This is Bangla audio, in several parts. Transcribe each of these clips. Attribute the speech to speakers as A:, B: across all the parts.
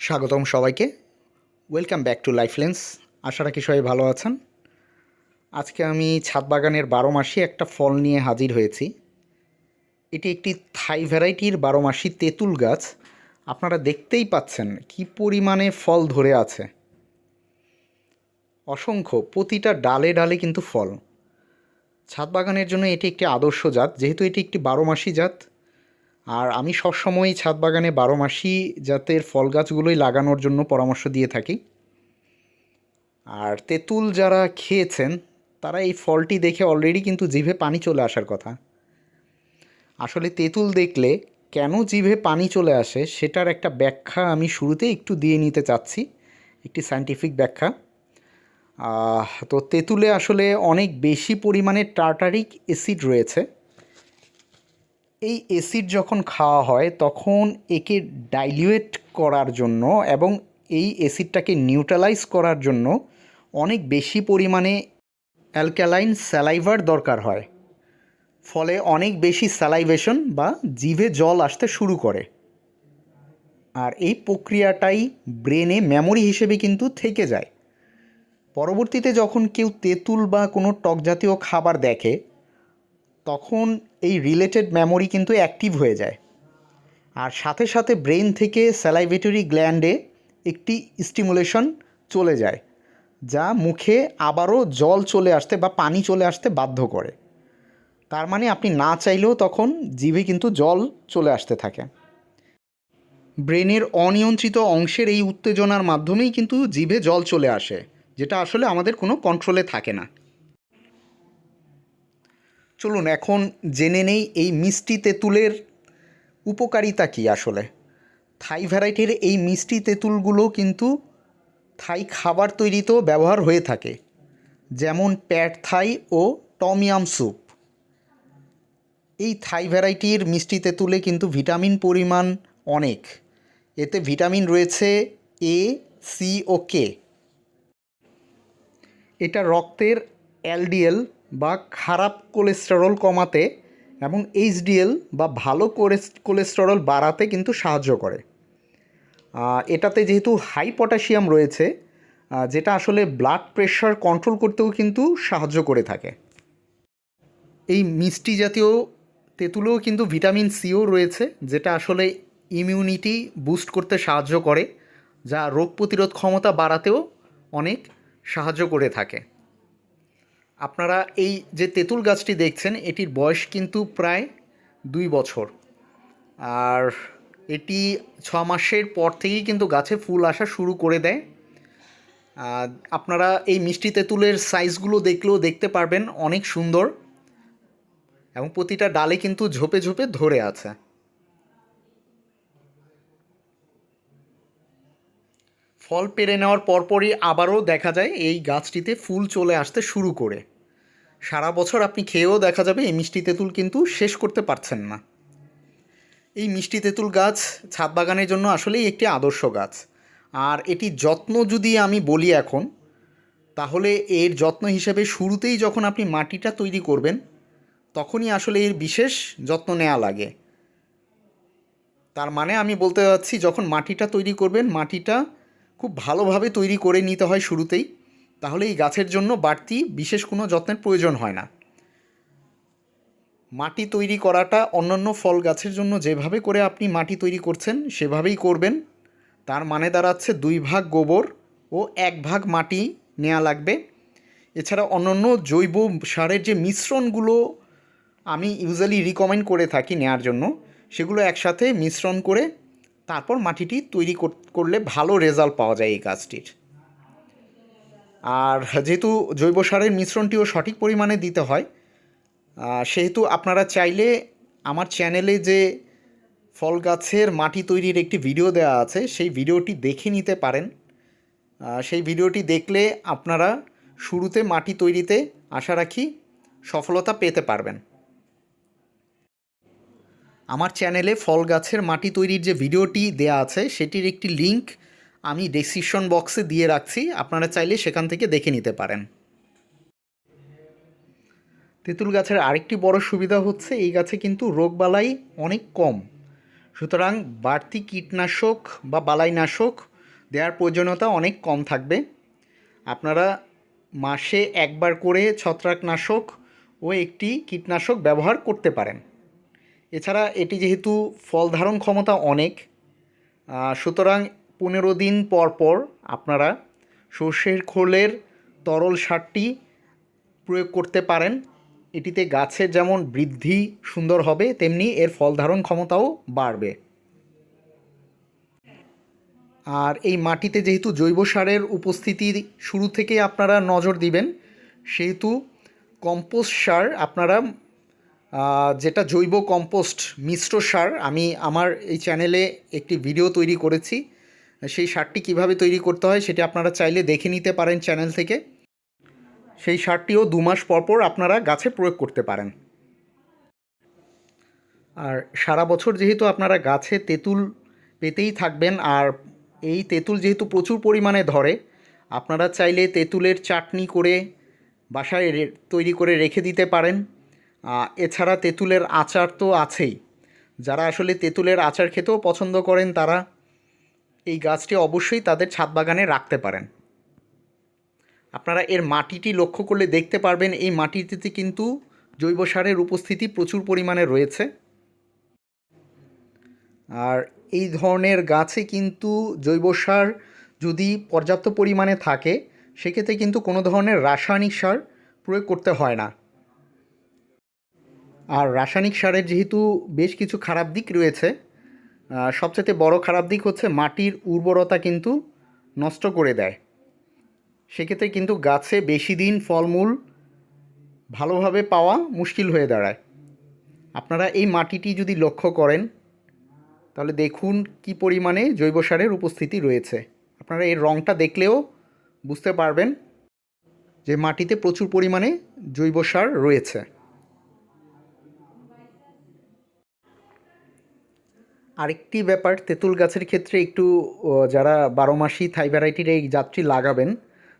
A: স্বাগতম সবাইকে। Welcome back to life lens আশা রাখি সবাই ভালো আছেন। আজকে আমি ছাদ বাগানের বারো মাসি একটা ফল নিয়ে হাজির হয়েছি। এটি একটি থাই ভ্যারাইটির বারো মাসি তেঁতুল গাছ। আপনারা দেখতেই পাচ্ছেন কি পরিমাণে ফল ধরে আছে। অসংখ্য, প্রতিটা ডালে ডালে কিন্তু ফল। ছাদ বাগানের জন্য এটি একটি আদর্শ জাত, যেহেতু এটি একটি বারো মাসি জাত আর আমি সবসময়ই ছাদ বাগানে বারো মাসি জাতের ফল গাছগুলোই লাগানোর জন্য পরামর্শ দিয়ে থাকি। আর তেঁতুল যারা খেয়েছেন, তারা এই ফলটি দেখে অলরেডি কিন্তু জিভে পানি চলে আসার কথা। আসলে তেঁতুল দেখলে কেন জিভে পানি চলে আসে সেটার একটা ব্যাখ্যা আমি শুরুতে একটু দিয়ে নিতে চাচ্ছি, একটি সায়েন্টিফিক ব্যাখ্যা। তো তেঁতুলে আসলে অনেক বেশি পরিমাণে টার্টারিক অ্যাসিড রয়েছে। এই অ্যাসিড যখন খাওয়া হয়, তখন একে ডাইলিউয়েট করার জন্য এবং এই অ্যাসিডটাকে নিউট্রালাইজ করার জন্য অনেক বেশি পরিমাণে অ্যালকালাইন স্যালাইভার দরকার হয়। ফলে অনেক বেশি স্যালাইভেশন বা জিভে জল আসতে শুরু করে। আর এই প্রক্রিয়াটাই ব্রেনে মেমোরি হিসেবে কিন্তু থেকে যায়। পরবর্তীতে যখন কেউ তেঁতুল বা কোনো টক জাতীয় খাবার দেখে তখন এই রিলেটেড মেমোরি কিন্তু অ্যাক্টিভ হয়ে যায়। আর সাথে সাথে ব্রেন থেকে স্যালাইভেটরি গ্ল্যান্ডে একটি স্টিমুলেশন চলে যায়, যা মুখে আবারও জল চলে আসতে বা পানি চলে আসতে বাধ্য করে। তার মানে আপনি না চাইলেও তখন জিভে কিন্তু জল চলে আসতে থাকে। ব্রেনের অনিয়ন্ত্রিত অংশের এই উত্তেজনার মাধ্যমেই কিন্তু জিভে জল চলে আসে, যেটা আসলে আমাদের কোনো কন্ট্রোলে থাকে না। চলুন এখন জেনে নেই এই মিষ্টি তেঁতুলের উপকারিতা কী আসলে। থাই ভ্যারাইটির এই মিষ্টি তেঁতুলগুলো কিন্তু থাই খাবার তৈরিতেও ব্যবহার হয়ে থাকে। যেমন প্যাট থাই ও টমিয়াম স্যুপ। এই থাই ভ্যারাইটির মিষ্টি তেঁতুলে কিন্তু ভিটামিন পরিমাণ অনেক। এতে ভিটামিন রয়েছে এ, সি ও কে। এটা রক্তের এলডিএল বা খারাপ কোলেস্টেরল কমাতে এবং এইচডিএল বা ভালো কোলেস- কোলেস্টেরল বাড়াতে কিন্তু সাহায্য করে। এটাতে যেহেতু হাই পটাশিয়াম রয়েছে যেটা আসলে ব্লাড প্রেশার কন্ট্রোল করতেও কিন্তু সাহায্য করে থাকে। এই মিষ্টি জাতীয় তেঁতুলেও কিন্তু ভিটামিন সিও রয়েছে, যেটা আসলে ইমিউনিটি বুস্ট করতে সাহায্য করে, যা রোগ প্রতিরোধ ক্ষমতা বাড়াতেও অনেক সাহায্য করে থাকে। আপনারা এই যে তেঁতুল গাছটি দেখছেন, এটির বয়স কিন্তু প্রায় দুই বছর। আর এটি ছ মাসের পর থেকেই কিন্তু গাছে ফুল আসা শুরু করে দেয়। আপনারা এই মিষ্টি তেঁতুলের সাইজগুলো দেখলেও দেখতে পারবেন অনেক সুন্দর এবং প্রতিটা ডালে কিন্তু ঝোপে ঝোপে ধরে আছে। ফল পেরে নেওয়ার পরপরই আবারও দেখা যায় এই গাছটিতে ফুল চলে আসতে শুরু করে। সারা বছর আপনি খেয়েও দেখা যাবে এই মিষ্টি তেঁতুল কিন্তু শেষ করতে পারছেন না। এই মিষ্টি তেঁতুল গাছ ছাদ বাগানের জন্য আসলেই একটি আদর্শ গাছ। আর এটি যত্ন যদি আমি বলি এখন, তাহলে এর যত্ন হিসেবে শুরুতেই যখন আপনি মাটিটা তৈরি করবেন, তখনই আসলে এর বিশেষ যত্ন নেওয়া লাগে। তার মানে আমি বলতে চাচ্ছি যখন মাটিটা তৈরি করবেন, মাটিটা খুব ভালোভাবে তৈরি করে নিতে হয় শুরুতেই, তাহলে এই গাছের জন্য বাড়তি বিশেষ কোনো যত্নের প্রয়োজন হয় না। মাটি তৈরি করাটা অন্যান্য ফল গাছের জন্য যেভাবে করে আপনি মাটি তৈরি করছেন, সেভাবেই করবেন। তার মানে দাঁড়াচ্ছে দুই ভাগ গোবর ও এক ভাগ মাটি নেওয়া লাগবে। এছাড়া অন্যান্য জৈব সারের যে মিশ্রণগুলো আমি ইউজুয়ালি রিকমেন্ড করে থাকি নেওয়ার জন্য, সেগুলো একসাথে মিশ্রণ করে তারপর মাটিটি তৈরি কর- করলে ভালো রেজাল্ট পাওয়া যায় এই গাছটির। আর যেহেতু জৈব সারের মিশ্রণটিও সঠিক পরিমাণে দিতে হয় সেহেতু আপনারা চাইলে আমার চ্যানেলে যে ফল গাছের মাটি তৈরির একটি ভিডিও দেওয়া আছে, সেই ভিডিওটি দেখে নিতে পারেন। সেই ভিডিওটি দেখলে আপনারা শুরুতে মাটি তৈরিতে আশা রাখি সফলতা পেতে পারবেন। আমার চ্যানেলে ফল গাছের মাটি তৈরির যে ভিডিওটি দেয়া আছে, সেটির একটি লিংক আমি ডেসক্রিপশন বক্সে দিয়ে রাখছি। আপনারা চাইলে সেখান থেকে দেখে নিতে পারেন। তেঁতুল গাছের আরেকটি বড় সুবিধা হচ্ছে, এই গাছে কিন্তু রোগবালাই অনেক কম। সুতরাং বাড়তি কীটনাশক বা বালাইনাশক দেওয়ার প্রয়োজনীয়তা অনেক কম থাকবে। আপনারা মাসে একবার করে ছত্রাকনাশক ও একটি কীটনাশক ব্যবহার করতে পারেন। এছাড়া এটি যেহেতু ফল ধারণ ক্ষমতা অনেক সুতরাং পনেরো দিন পর পর আপনারা সর্ষের খোলের তরল সারটি প্রয়োগ করতে পারেন। এটিতে গাছের যেমন বৃদ্ধি সুন্দর হবে, তেমনি এর ফল ধারণ ক্ষমতাও বাড়বে। আর এই মাটিতে যেহেতু জৈব সারের উপস্থিতি শুরু থেকেই আপনারা নজর দিবেন, সেহেতু কম্পোস্ট সার আপনারা যেটা জৈব কম্পোস্ট মিশ্র সার, আমি আমার এই চ্যানেলে একটি ভিডিও তৈরি করেছি। সেই সারটি কীভাবে তৈরি করতে হয় সেটি আপনারা চাইলে দেখে নিতে পারেন চ্যানেল থেকে। সেই সারটিও দু মাস পর পর আপনারা গাছে প্রয়োগ করতে পারেন। আর সারা বছর যেহেতু আপনারা গাছে তেঁতুল পেতেই থাকবেন, আর এই তেঁতুল যেহেতু প্রচুর পরিমাণে ধরে, আপনারা চাইলে তেঁতুলের চাটনি করে বাসায় তৈরি করে রেখে দিতে পারেন। এছাড়া তেঁতুলের আচার তো আছেই। যারা আসলে তেঁতুলের আচার খেতেও পছন্দ করেন, তারা এই গাছটি অবশ্যই তাদের ছাদ বাগানে রাখতে পারেন। আপনারা এর মাটিটি লক্ষ্য করলে দেখতে পারবেন, এই মাটিটিতে কিন্তু জৈব সারের উপস্থিতি প্রচুর পরিমাণে রয়েছে। আর এই ধরনের গাছে কিন্তু জৈব সার যদি পর্যাপ্ত পরিমাণে থাকে, সেক্ষেত্রে কিন্তু কোনো ধরনের রাসায়নিক সার প্রয়োগ করতে হয় না। আর রাসায়নিক সারের যেহেতু বেশ কিছু খারাপ দিক রয়েছে সবচেয়ে বড় খারাপ দিক হচ্ছে মাটির উর্বরতা কিন্তু নষ্ট করে দেয়। সেক্ষেত্রে কিন্তু গাছে বেশি দিন ফলমূল ভালোভাবে পাওয়া মুশকিল হয়ে দাঁড়ায়। আপনারা এই মাটিটি যদি লক্ষ্য করেন, তাহলে দেখুন কি পরিমাণে জৈব সারের উপস্থিতি রয়েছে। আপনারা এর রঙটা দেখলেও বুঝতে পারবেন যে মাটিতে প্রচুর পরিমাণে জৈব সার রয়েছে। আরেকটি ব্যাপার, তেঁতুল গাছের ক্ষেত্রে একটু যারা বারো মাসি থাই ভ্যারাইটির এই জাতটি লাগাবেন,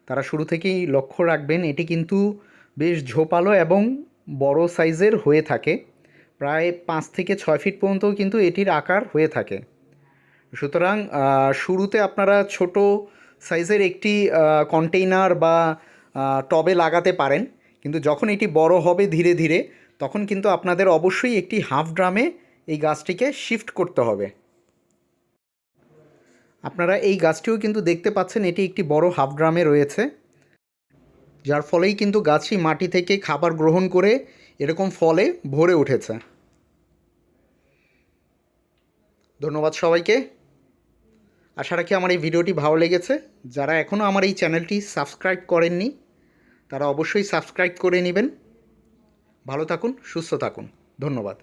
A: তারা শুরু থেকেই লক্ষ্য রাখবেন, এটি কিন্তু বেশ ঝোপালো এবং বড় সাইজের হয়ে থাকে। প্রায় পাঁচ থেকে ছয় ফিট পর্যন্ত কিন্তু এটির আকার হয়ে থাকে। সুতরাং শুরুতে আপনারা ছোট সাইজের একটি কন্টেইনার বা টবে লাগাতে পারেন, কিন্তু যখন এটি বড় হবে ধীরে ধীরে, তখন কিন্তু আপনাদের অবশ্যই একটি হাফ ড্রামে এই গাছটিকে শিফট করতে হবে। আপনারা এই গাছটিও কিন্তু দেখতে পাচ্ছেন, এটি একটি বড় হাফ ড্রামে রয়েছে। যার ফলেই কিন্তু গাছটি মাটি থেকে খাবার গ্রহণ করে এরকম ফলে ভরে উঠেছে। ধন্যবাদ সবাইকে। আশা রাখি আমার এই ভিডিওটি ভালো লেগেছে। যারা এখনও আমার এই চ্যানেলটি সাবস্ক্রাইব করেননি, তারা অবশ্যই সাবস্ক্রাইব করে নেবেন। ভালো থাকুন, সুস্থ থাকুন। ধন্যবাদ।